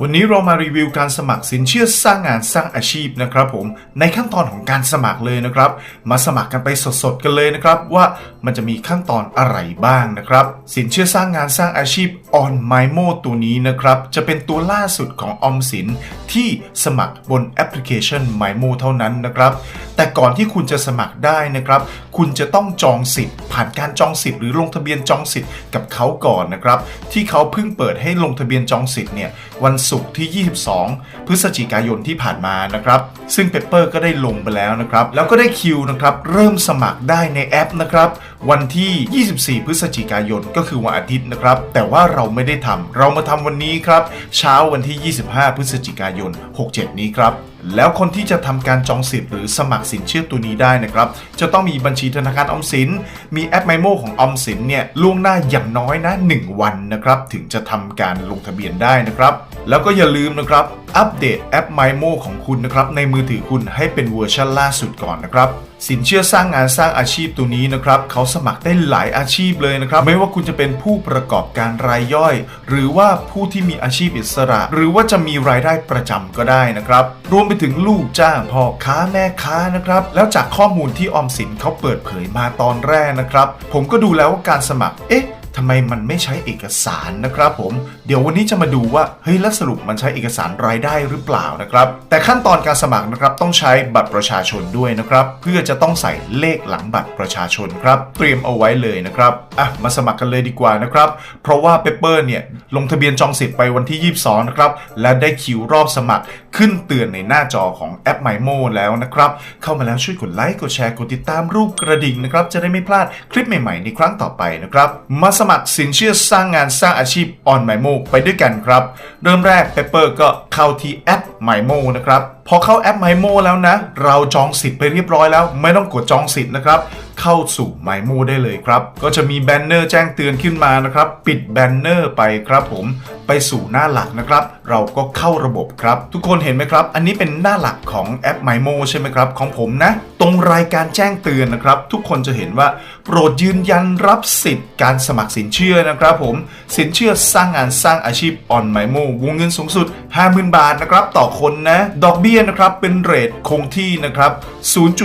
วันนี้เรามารีวิวการสมัครสินเชื่อสร้างงานสร้างอาชีพนะครับผมในขั้นตอนของการสมัครเลยนะครับ มาสมัครกันไปสดๆกันเลยนะครับ ว่ามันจะมีขั้นตอนอะไรบ้างนะครับ สินเชื่อสร้างงานสร้างอาชีพ on my mo ตัวนี้นะครับ จะเป็นตัวล่าสุดของออมสินที่สมัครบนแอปพลิเคชัน my mo เท่านั้นนะครับแต่ก่อนที่คุณจะสมัครได้นะครับ คุณจะต้องจองสิทธิ์ ผ่านการจองสิทธิ์หรือลงทะเบียนจองสิทธิ์กับเขาก่อนนะครับ ที่เขาเพิ่งเปิดให้ลงทะเบียนจองสิทธิ์เนี่ย วันศุกร์ที่ 22 พฤศจิกายนที่ผ่านมานะครับ ซึ่งเปเปอร์ก็ได้ลงไปแล้วนะครับ แล้วก็ได้คิวนะครับเริ่มสมัครได้ในแอปนะครับ วันที่ 24 พฤศจิกายนก็คือวันอาทิตย์นะครับ แต่ว่าเราไม่ได้ทำเรามาทำวันนี้ครับ เช้าวันที่ 25 พฤศจิกายน 67 นี้ครับ แล้วคนที่จะทำการจองสิทธิ์หรือสมัครสินเชื่อตัวนี้ได้นะครับ จะต้องมีบัญชีธนาคารออมสิน มีแอปไมโมของออมสินเนี่ยล่วงหน้าอย่างน้อยนะ 1 วันนะครับ ถึงจะทำการลงทะเบียนได้นะครับ แล้วก็อย่าลืมนะครับ อัปเดตแอป m y m o ของคุณนะครับในมือถือคุณให้เป็นเวอร์ชันล่าสุดก่อนนะครับสินเชื่อสร้างงานสร้างอาชีพตัวนี้นะครับเขาสมัครได้หลายอาชีพเลยนะครับ ไม่ว่าคุณจะเป็นผู้ประกอบการรายย่อย หรือว่าผู้ที่มีอาชีพอิสระ หรือว่าจะมีรายได้ประจำก็ได้นะครับ รวมไปถึงลูกจ้างพ่อค้าแม่ค้านะครับแล้วจากข้อมูลที่ออมสินเขาเปิดเผยมาตอนแรกนะครับ ผมก็ดูแล้วว่าการสมัครเอ๊ะ ทำไมมันไม่ใช้เอกสารนะครับผม เดี๋ยววันนี้จะมาดูว่าเฮ้ยแล้วสรุปมันใช้เอกสารรายได้หรือเปล่านะครับ แต่ขั้นตอนการสมัครนะครับต้องใช้บัตรประชาชนด้วยนะครับเพื่อจะต้องใส่เลขหลังบัตรประชาชนครับ เตรียมเอาไว้เลยนะครับอะมาสมัครกันเลยดีกว่านะครับ เพราะว่าเปเปอร์เนี่ยลงทะเบียนจองสิทธิ์ไปวันที่ 22 นะครับ และได้คิวรอบสมัครขึ้นเตือนในหน้าจอของแอป My Mo แล้วนะครับ เข้ามาแล้วช่วยกดไลค์กดแชร์กดติดตามรูปกระดิ่งนะครับจะได้ไม่พลาดคลิปใหม่ๆในครั้งต่อไปนะครับมาสมัครสินเชื่อสร้างงานสร้างอาชีพออนไมโมไปด้วยกันครับ เริ่มแรกเปเปอร์ก็เข้าที่แอปไมโมนะครับพอเข้าแอปไมโมแล้วนะ เราจองสิทธิ์ไปเรียบร้อยแล้ว ไม่ต้องกดจองสิทธิ์นะครับ เข้าสู่ My Mo ได้เลยครับ ก็จะมีแบนเนอร์แจ้งเตือนขึ้นมานะครับ ปิดแบนเนอร์ไปครับผม ไปสู่หน้าหลักนะครับ เราก็เข้าระบบครับ ทุกคนเห็นไหมครับ อันนี้เป็นหน้าหลักของแอป My Mo ใช่ไหมครับ ของผมนะ ตรงรายการแจ้งเตือนนะครับ ทุกคนจะเห็นว่า โปรดยืนยันรับสิทธิ์การสมัครสินเชื่อนะครับผม สินเชื่อสร้างงานสร้างอาชีพ on My Mo วงเงินสูงสุด 50,000 บาทนะครับต่อคนนะ ดอกเบี้ยนะครับเป็นเรทคงที่นะครับ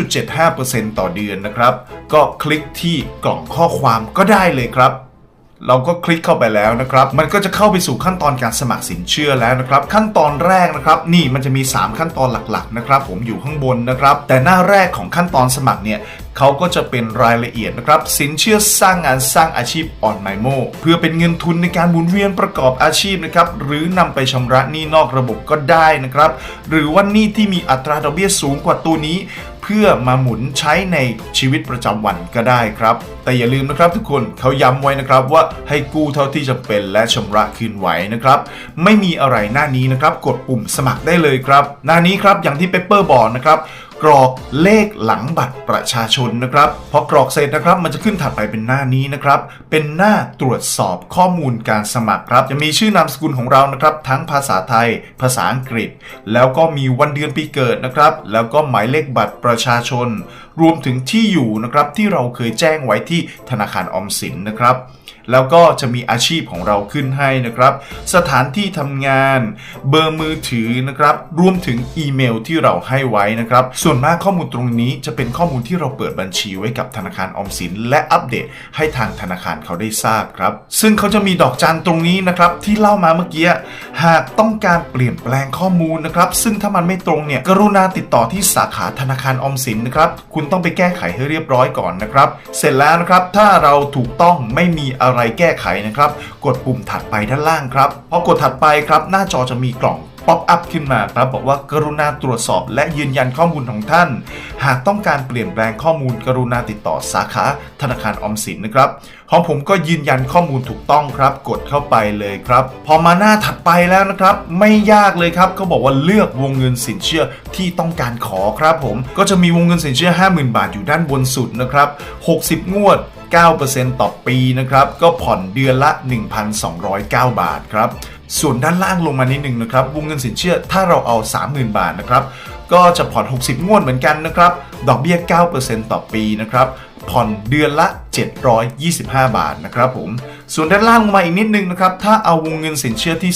0.75%ต่อเดือนนะครับก็คลิกที่กล่องข้อความก็ได้เลยครับ เราก็คลิกเข้าไปแล้วนะครับ มันก็จะเข้าไปสู่ขั้นตอนการสมัครสินเชื่อแล้วนะครับ ขั้นตอนแรกนะครับ นี่มันจะมี 3 ขั้นตอนหลักๆนะครับ ผมอยู่ข้างบนนะครับ แต่หน้าแรกของขั้นตอนสมัครเนี่ยเขาก็จะเป็นรายละเอียดนะครับ สินเชื่อสร้างงานสร้างอาชีพ on my mo เพื่อเป็นเงินทุนในการหมุนเวียนประกอบอาชีพนะครับหรือนำไปชำระหนี้นอกระบบก็ได้นะครับ หรือว่าหนี้ที่มีอัตราดอกเบี้ยสูงกว่าตัวนี้ พื่อมาหมุนใช้ในชีวิตประจำวันก็ได้ครับ แต่อย่าลืมนะครับทุกคนเขาย้ำไว้นะครับว่าให้กู้เท่าที่จำเป็นและชำระคืนไหวนะครับ ไม่มีอะไรหน้านี้นะครับ กดปุ่มสมัครได้เลยครับ หน้านี้ครับอย่างที่เปเปอร์บอกนะครับ กรอกเลขหลังบัตรประชาชนนะครับพอกรอกเสร็จนะครับมันจะขึ้นถัดไปเป็นหน้านี้นะครับ เป็นหน้าตรวจสอบข้อมูลการสมัครครับ จะมีชื่อนามสกุลของเรานะครับ ทั้งภาษาไทย ภาษาอังกฤษ แล้วก็มีวันเดือนปีเกิดนะครับ แล้วก็หมายเลขบัตรประชาชน รวมถึงที่อยู่นะครับที่เราเคยแจ้งไว้ที่ธนาคารออมสินนะครับแล้วก็จะมีอาชีพของเราขึ้นให้นะครับ สถานที่ทำงาน เบอร์มือถือนะครับ รวมถึงอีเมลที่เราให้ไว้นะครับส่วนมากข้อมูลตรงนี้จะเป็นข้อมูลที่เราเปิดบัญชีไว้กับธนาคารออมสิน และอัปเดตให้ทางธนาคารเขาได้ทราบครับ ซึ่งเขาจะมีดอกจันตรงนี้นะครับที่เล่ามาเมื่อกี้หากต้องการเปลี่ยนแปลงข้อมูลนะครับซึ่งถ้ามันไม่ตรงเนี่ยกรุณาติดต่อที่สาขาธนาคารออมสินนะครับคุณต้องไปแก้ไขให้เรียบร้อยก่อนนะครับเสร็จแล้วนะครับถ้าเราถูกต้องไม่มีอะไรแก้ไขนะครับกดปุ่มถัดไปด้านล่างครับพอกดถัดไปครับหน้าจอจะมีกล่อง ป๊อปอัพขึ้นมาครับบอกว่ากรุณาตรวจสอบและยืนยันข้อมูลของท่าน หากต้องการเปลี่ยนแปลงข้อมูลกรุณาติดต่อสาขาธนาคารออมสินนะครับของผมก็ยืนยันข้อมูลถูกต้องครับ กดเข้าไปเลยครับ พอมาหน้าถัดไปแล้วนะครับ ไม่ยากเลยครับเขาบอกว่าเลือกวงเงินสินเชื่อที่ต้องการขอครับผมก็จะมีวงเงินสินเชื่อ 50,000 บาทอยู่ด้านบนสุดนะครับ60 งวด 9%ต่อปีนะครับ ก็ผ่อนเดือนละ 1,209 บาทครับ ส่วนด้านล่างลงมานิดนึงนะครับวงเงินสินเชื่อถ้าเราเอา 30,000 บาทนะครับก็จะผ่อน 60 งวดเหมือนกันนะครับ ดอกเบี้ย 9%ต่อปีนะครับ ผ่อนเดือนละ 725 บาทนะครับผม ส่วนด้านล่างลงมาอีกนิดนึงนะครับ ถ้าเอาวงเงินสินเชื่อที่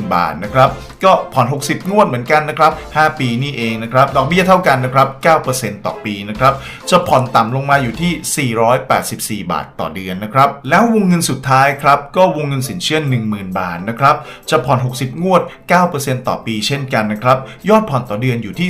20,000 บาทนะครับ ก็ผ่อน 60 งวดเหมือนกันนะครับ 5 ปีนี่เองนะครับ ดอกเบี้ยเท่ากันนะครับ 9%ต่อปีนะครับ จะผ่อนต่ำลงมาอยู่ที่ 484 บาทต่อเดือนนะครับ แล้ววงเงินสุดท้ายครับ ก็วงเงินสินเชื่อ 10,000 บาทนะครับ จะผ่อน 60 งวด 9%ต่อปีเช่นกันนะครับ ยอดผ่อนต่อเดือนอยู่ที่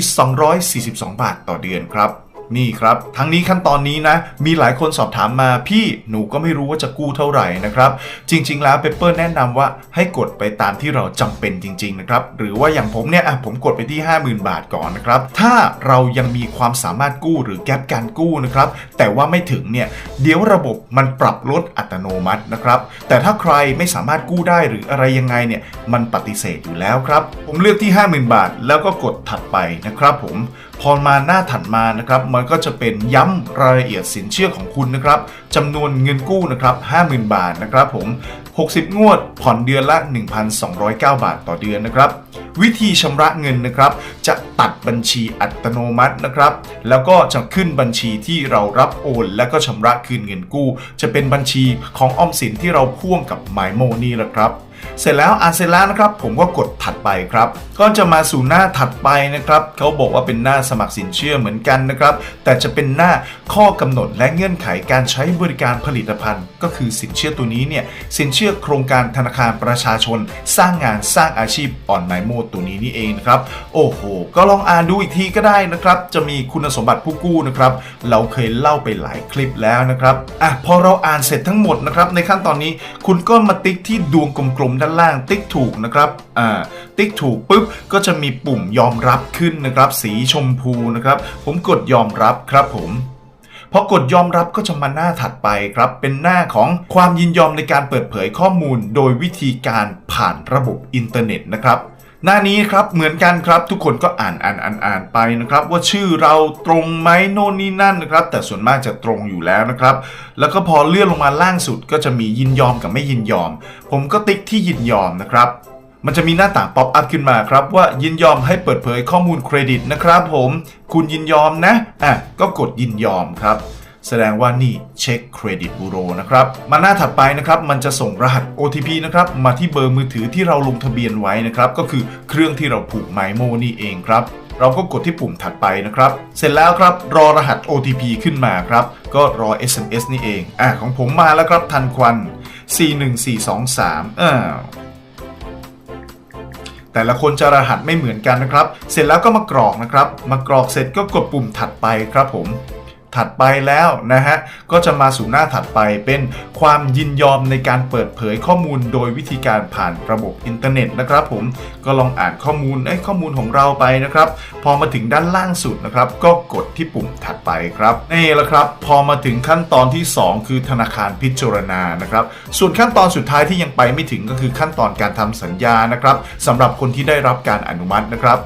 242 บาทต่อเดือนครับ นี่ครับ ทั้งนี้ขั้นตอนนี้นะ มีหลายคนสอบถามมาพี่หนูก็ไม่รู้ว่าจะกู้เท่าไหร่นะครับ จริง ๆ แล้วเปเปอร์แนะนำว่าให้กดไปตามที่เราจำเป็นจริง ๆ นะครับ หรือว่าอย่างผมเนี่ยอะผมกดไปที่ 50,000 บาทก่อนนะครับ ถ้าเรายังมีความสามารถกู้หรือแก๊ปการกู้นะครับ แต่ว่าไม่ถึงเนี่ยเดี๋ยวระบบมันปรับลดอัตโนมัตินะครับ แต่ถ้าใครไม่สามารถกู้ได้หรืออะไรยังไงเนี่ยมันปฏิเสธอยู่แล้วครับ ผมเลือกที่ 50,000 บาท แล้วก็กดถัดไปนะครับ ผมพอมาหน้าถัดมานะครับมันก็จะเป็นย้ำรายละเอียดสินเชื่อของคุณนะครับจำนวนเงินกู้นะครับ50,000 บาทนะครับผม 60 งวดผ่อนเดือนละ 1,209 บาทต่อเดือนนะครับ วิธีชำระเงินนะครับ จะตัดบัญชีอัตโนมัตินะครับ แล้วก็จะขึ้นบัญชีที่เรารับโอน และก็ชำระคืนเงินกู้ จะเป็นบัญชีของออมสินที่เราพ่วงกับ m y m o นี่แหละครับ เสร็จแล้วอ่านเสร็จแล้วนะครับ ผมก็กดถัดไปครับ ก็จะมาสู่หน้าถัดไปนะครับเขาบอกว่าเป็นหน้าสมัครสินเชื่อเหมือนกันนะครับ แต่จะเป็นหน้าข้อกำหนดและเงื่อนไขการใช้บริการผลิตภัณฑ์ ก็คือสินเชื่อตัวนี้เนี่ยสินเชื่อโครงการธนาคารประชาชน สร้างงานสร้างอาชีพออนไลน์โมดตัวนี้นี่เองนะครับโอ้โห ก็ลองอ่านดูอีกทีก็ได้นะครับ จะมีคุณสมบัติผู้กู้นะครับ เราเคยเล่าไปหลายคลิปแล้วนะครับอะพอเราอ่านเสร็จทั้งหมดนะครับในขั้นตอนนี้คุณก็มาติ๊กที่ดวงกลมด้านล่างติ๊กถูกนะครับอ่าติ๊กถูกปุ๊บก็จะมีปุ่มยอมรับขึ้นนะครับ สีชมพูนะครับ ผมกดยอมรับครับผมพอกดยอมรับก็จะมาหน้าถัดไปครับ เป็นหน้าของความยินยอมในการเปิดเผยข้อมูล โดยวิธีการผ่านระบบอินเทอร์เน็ตนะครับ หน้านี้ครับเหมือนกันครับทุกคนก็อ่านอ่านอ่านอ่านไปนะครับ ว่าชื่อเราตรงไหมโน่นนี่นั่นนะครับ แต่ส่วนมากจะตรงอยู่แล้วนะครับ แล้วก็พอเลื่อนลงมาล่างสุดก็จะมียินยอมกับไม่ยินยอม ผมก็ติ๊กที่ยินยอมนะครับ มันจะมีหน้าต่างป๊อปอัพขึ้นมาครับ ว่ายินยอมให้เปิดเผยข้อมูลเครดิตนะครับ ผม คุณยินยอมนะอะก็กดยินยอมครับ แสดงว่านี่เช็คเครดิตบูโรนะครับ มาหน้าถัดไปนะครับมันจะส่งรหัส OTP นะครับมาที่เบอร์มือถือที่เราลงทะเบียนไว้นะครับก็คือเครื่องที่เราผูกไมโมนี่เองครับเราก็กดที่ปุ่มถัดไปนะครับ เสร็จแล้วครับรอรหัส OTP ขึ้นมาครับ ก็รอ SMS นี่เอง อะของผมมาแล้วครับทันควัน 41423อ้าวแต่ละคนจะรหัสไม่เหมือนกันนะครับ เสร็จแล้วก็มากรอกนะครับ มากรอกเสร็จก็กดปุ่มถัดไปครับผม ถัดไปแล้วนะฮะ ก็จะมาสู่หน้าถัดไปเป็นความยินยอมในการเปิดเผยข้อมูลโดยวิธีการผ่านระบบอินเทอร์เน็ตนะครับผมก็ลองอ่านข้อมูลไอ้ข้อมูลของเราไปนะครับ พอมาถึงด้านล่างสุดนะครับ ก็กดที่ปุ่มถัดไปครับนี่แหละครับ พอมาถึงขั้นตอนที่ 2 คือธนาคารพิจารณานะครับ ส่วนขั้นตอนสุดท้ายที่ยังไปไม่ถึงก็คือขั้นตอนการทำสัญญานะครับสำหรับคนที่ได้รับการอนุมัตินะครับ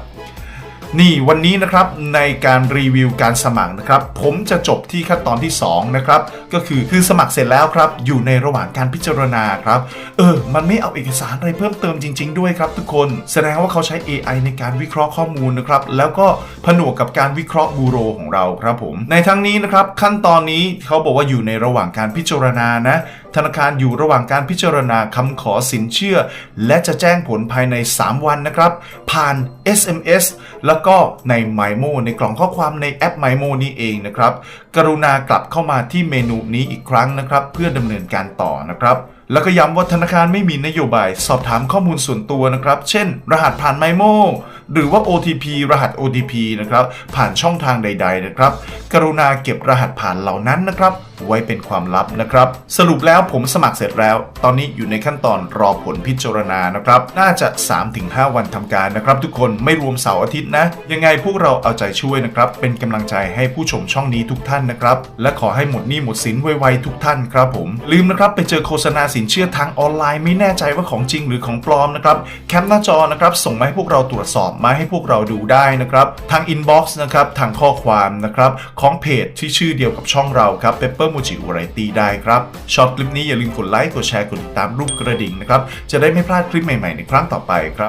นี่วันนี้นะครับในการรีวิวการสมัครนะครับ ผมจะจบที่ขั้นตอนที่ 2 นะครับ ก็คือคือสมัครเสร็จแล้วครับ อยู่ในระหว่างการพิจารณาครับ เออ มันไม่เอาเอกสารอะไรเพิ่มเติมจริง ๆ ด้วยครับทุกคน แสดงว่าเขาใช้ AI ในการวิเคราะห์ข้อมูลนะครับ แล้วก็ผนวกกับการวิเคราะห์บูโรของเราครับผม ในทั้งนี้นะครับขั้นตอนนี้เขาบอกว่าอยู่ในระหว่างการพิจารณานะธนาคารอยู่ระหว่างการพิจารณาคำขอสินเชื่อ และจะแจ้งผลภายใน 3 วันนะครับ ผ่าน SMS แล้วก็ใน MyMo ในกล่องข้อความในแอป MyMo นี้เองนะครับ กรุณากลับเข้ามาที่เมนูนี้อีกครั้งนะครับ เพื่อดำเนินการต่อนะครับแล้วก็ย้ำว่าธนาคารไม่มีนโยบาย สอบถามข้อมูลส่วนตัวนะครับ เช่น รหัสผ่าน MyMo หรือว่า OTP รหัส OTP นะครับ ผ่านช่องทางใด ๆ นะครับ กรุณาเก็บรหัสผ่านเหล่านั้นนะครับ ไว้เป็นความลับนะครับ สรุปแล้วผมสมัครเสร็จแล้ว ตอนนี้อยู่ในขั้นตอนรอผลพิจารณานะครับ น่าจะ 3-5 วันทำการนะครับ ทุกคนไม่รวมเสาร์อาทิตย์นะ ยังไงพวกเราเอาใจช่วยนะครับ เป็นกำลังใจให้ผู้ชมช่องนี้ทุกท่านนะครับ และขอให้หมดหนี้หมดสินไวๆทุกท่านครับผม ลืมนะครับไปเจอโฆษณาสินเชื่อทางออนไลน์ไม่แน่ใจว่าของจริงหรือของปลอมนะครับ แคปหน้าจอนะครับ ส่งมาให้พวกเราตรวจสอบมาให้พวกเราดูได้นะครับ ทางอินบ็อกซ์นะครับ ทางข้อความนะครับ ของเพจที่ชื่อเดียวกับช่องเราครับ Pepper Moji Variety ได้ครับ ชอบคลิปนี้อย่าลืมกดไลค์ กดแชร์ กดติดตามรูปกระดิ่งนะครับ จะได้ไม่พลาดคลิปใหม่ๆในครั้งต่อไปครับ